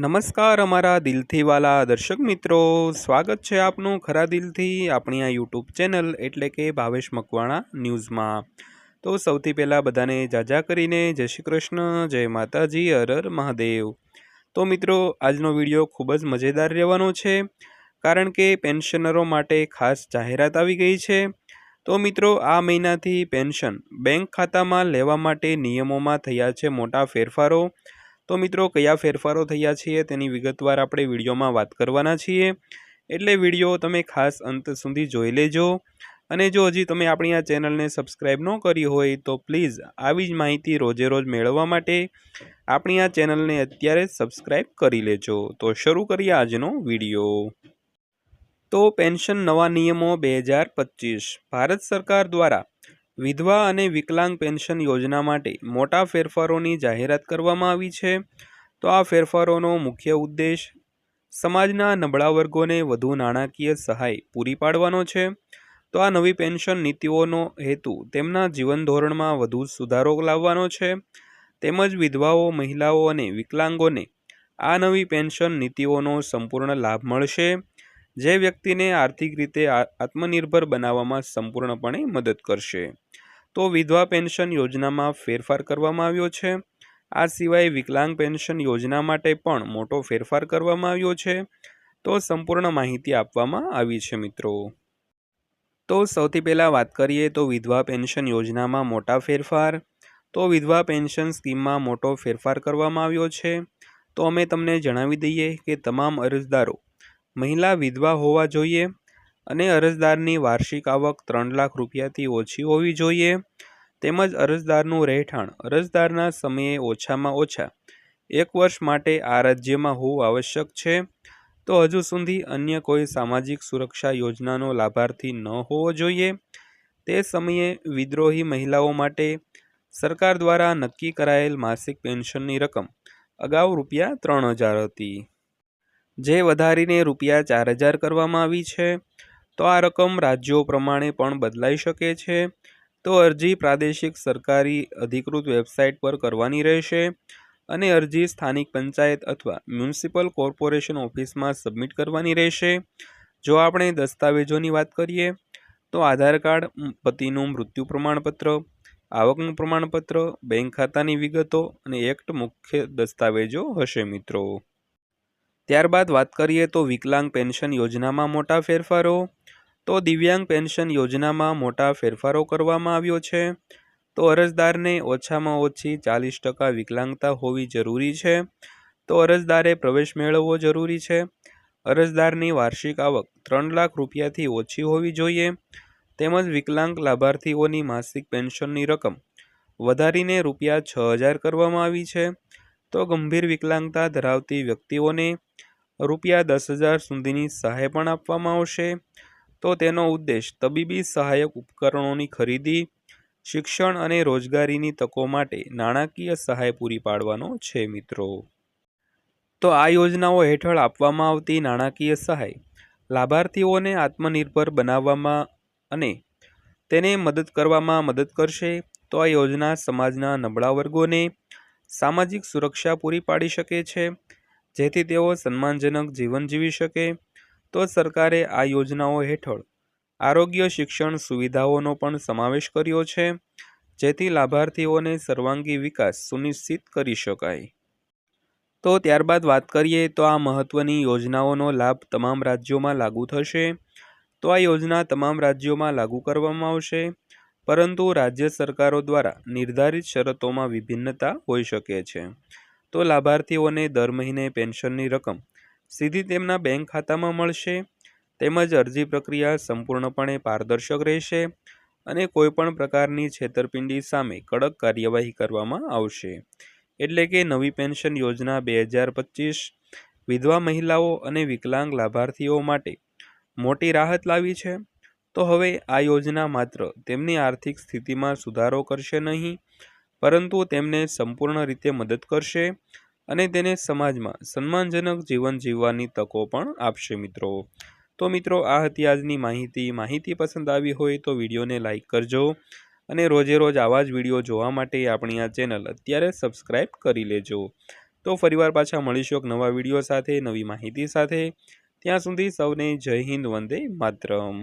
નમસ્કાર અમારા દિલથી વાલા દર્શક મિત્રો. સ્વાગત છે આપનું ખરા દિલથી આપણી આ યુટ્યુબ ચેનલ એટલે કે ભાવેશ મકવાણા ન્યૂઝમાં. તો સૌથી પહેલાં બધાને જાજા કરીને જય શ્રી કૃષ્ણ, જય માતાજી, હર હર મહાદેવ. તો મિત્રો, આજનો વીડિયો ખૂબ જ મજેદાર રહેવાનો છે, કારણ કે પેન્શનરો માટે ખાસ જાહેરાત આવી ગઈ છે. તો મિત્રો, આ મહિનાથી પેન્શન બેંક ખાતામાં લેવા માટે નિયમોમાં થયા છે મોટા ફેરફારો. તો મિત્રો, કયા ફેરફારો થયા છે તેની વિગતવાર આપણે વિડીયોમાં વાત કરવાના છીએ. એટલે વીડિયો તમે ખાસ અંત સુધી જોઈ લેજો. અને જો હજી તમે આપણી આ ચેનલને સબસ્ક્રાઈબ ન કરી હોય, તો પ્લીઝ આવી જ માહિતી રોજે રોજ મેળવવા માટે આપણી આ ચેનલને અત્યારે સબસ્ક્રાઈબ કરી લેજો. તો શરૂ કરીએ આજનો વીડિયો. તો પેન્શન નવા નિયમો બે ભારત સરકાર દ્વારા વિધવા અને વિકલાંગ પેન્શન યોજના માટે મોટા ફેરફારોની જાહેરાત કરવામાં આવી છે. તો આ ફેરફારોનો મુખ્ય ઉદ્દેશ સમાજના નબળા વર્ગોને વધુ નાણાકીય સહાય પૂરી પાડવાનો છે. તો આ નવી પેન્શન નીતિઓનો હેતુ તેમના જીવન ધોરણમાં વધુ સુધારો લાવવાનો છે. તેમજ વિધવાઓ, મહિલાઓ અને વિકલાંગોને આ નવી પેન્શન નીતિઓનો સંપૂર્ણ લાભ મળશે. જે વ્યક્તિને આર્થિક રીતે આત્મનિર્ભર બનાવવામાં સંપૂર્ણપણે મદદ કરશે. તો વિધવા પેન્શન યોજનામાં ફેરફાર કરવામાં આવ્યો છે. આ સિવાય વિકલાંગ પેન્શન યોજના માટે પણ મોટો ફેરફાર કરવામાં આવ્યો છે. તો સંપૂર્ણ માહિતી આપવામાં આવી છે, મિત્રો. તો સૌથી પહેલાં વાત કરીએ તો વિધવા પેન્શન યોજનામાં મોટા ફેરફાર. તો વિધવા પેન્શન સ્કીમમાં મોટો ફેરફાર કરવામાં આવ્યો છે. તો અમે તમને જણાવી દઈએ કે તમામ અરજદારો મહિલા વિધવા હોવા જોઈએ અને અરજદારની વાર્ષિક આવક ત્રણ લાખ રૂપિયાથી ઓછી હોવી જોઈએ. તેમજ અરજદારનું રહેઠાણ અરજદારના સમયે ઓછામાં ઓછા એક વર્ષ માટે આ રાજ્યમાં હોવું આવશ્યક છે. તો હજુ સુધી અન્ય કોઈ સામાજિક સુરક્ષા યોજનાનો લાભાર્થી ન હોવો જોઈએ. તે સમયે વિદ્રોહી મહિલાઓ માટે સરકાર દ્વારા નક્કી કરાયેલ માસિક પેન્શનની રકમ અગાઉ રૂપિયા ત્રણ હજાર હતી. જે વધારીને રૂપિયા ચાર હજાર કરવામાં આવી છે, તો આ રકમ રાજ્યો પ્રમાણે પણ બદલાઈ શકે છે. તો અરજી પ્રાદેશિક સરકારી અધિકૃત વેબસાઇટ પર કરવાની રહેશે અને અરજી સ્થાનિક પંચાયત અથવા મ્યુનિસિપલ કોર્પોરેશન ઓફિસમાં સબમિટ કરવાની રહેશે. જો આપણે દસ્તાવેજોની વાત કરીએ, તો આધાર કાર્ડ, પતિનું મૃત્યુ પ્રમાણપત્ર, આવકનું પ્રમાણપત્ર, બેંક ખાતાની વિગતો અને એક્ટ મુખ્ય દસ્તાવેજો હશે મિત્રો. ત્યારબાદ વાત કરીએ તો વિકલાંગ પેન્શન યોજનામાં મોટા ફેરફારો. તો દિવ્યાંગ પેન્શન યોજનામાં મોટા ફેરફારો કરવામાં આવ્યો છે. તો અરજદારને ઓછામાં ઓછી ચાલીસ ટકા વિકલાંગતા હોવી જરૂરી છે. તો અરજદારે પ્રવેશ મેળવવો જરૂરી છે. અરજદારની વાર્ષિક આવક ત્રણ લાખ રૂપિયાથી ઓછી હોવી જોઈએ. તેમજ વિકલાંગ લાભાર્થીઓની માસિક પેન્શનની રકમ વધારીને રૂપિયા છ હજાર કરવામાં આવી છે. તો ગંભીર વિકલાંગતા ધરાવતી વ્યક્તિઓને રૂપિયા દસ હજાર સુધીની સહાય પણ આપવામાં આવશે. તો તેનો ઉદ્દેશ તબીબી સહાયક ઉપકરણોની ખરીદી, શિક્ષણ અને રોજગારીની તકો માટે નાણાકીય સહાય પૂરી પાડવાનો છે મિત્રો. તો આ યોજનાઓ હેઠળ આપવામાં આવતી નાણાકીય સહાય લાભાર્થીઓને આત્મનિર્ભર બનાવવામાં અને તેને મદદ કરવામાં મદદ કરશે. તો આ યોજના સમાજના નબળા વર્ગોને સામાજિક સુરક્ષા પૂરી પાડી શકે છે, જેથી તેઓ સન્માનજનક જીવન જીવી શકે. તો સરકારે આ યોજનાઓ હેઠળ આરોગ્ય, શિક્ષણ સુવિધાઓનો પણ સમાવેશ કર્યો છે, જેથી લાભાર્થીઓને સર્વાંગી વિકાસ સુનિશ્ચિત કરી શકાય. તો ત્યારબાદ વાત કરીએ તો આ મહત્ત્વની યોજનાઓનો લાભ તમામ રાજ્યોમાં લાગુ થશે. તો આ યોજના તમામ રાજ્યોમાં લાગુ કરવામાં આવશે. પરંતુ રાજ્ય સરકારો દ્વારા નિર્ધારિત શરતોમાં વિભિન્નતા હોઈ શકે છે. તો લાભાર્થીઓને દર મહિને પેન્શનની રકમ સીધી તેમના બેંક ખાતામાં મળશે, તેમજ અરજી પ્રક્રિયા સંપૂર્ણપણે પારદર્શક રહેશે અને કોઈપણ પ્રકારની છેતરપિંડી સામે કડક કાર્યવાહી કરવામાં આવશે. એટલે કે નવી પેન્શન યોજના બે હજાર પચીસ, વિધવા મહિલાઓ અને વિકલાંગ લાભાર્થીઓ માટે મોટી રાહત લાવી છે. તો હવે આ યોજના માત્ર તેમની આર્થિક સ્થિતિમાં સુધારો કરશે નહીં, પરંતુ તેમને સંપૂર્ણ રીતે મદદ કરશે અને તેને સમાજમાં સન્માનજનક જીવન જીવવાની તકો પણ આપશે મિત્રો. તો મિત્રો, આ હતી આજની માહિતી. માહિતી પસંદ આવી હોય તો વિડીયોને લાઇક કરજો અને રોજે રોજ આવા જ વીડિયો જોવા માટે આપણી આ ચેનલ અત્યારે સબસ્ક્રાઈબ કરી લેજો. તો ફરીવાર પાછા મળીશું એક નવા વીડિયો સાથે, નવી માહિતી સાથે. ત્યાં સુધી સૌને જય હિન્દ, વંદે માતરમ.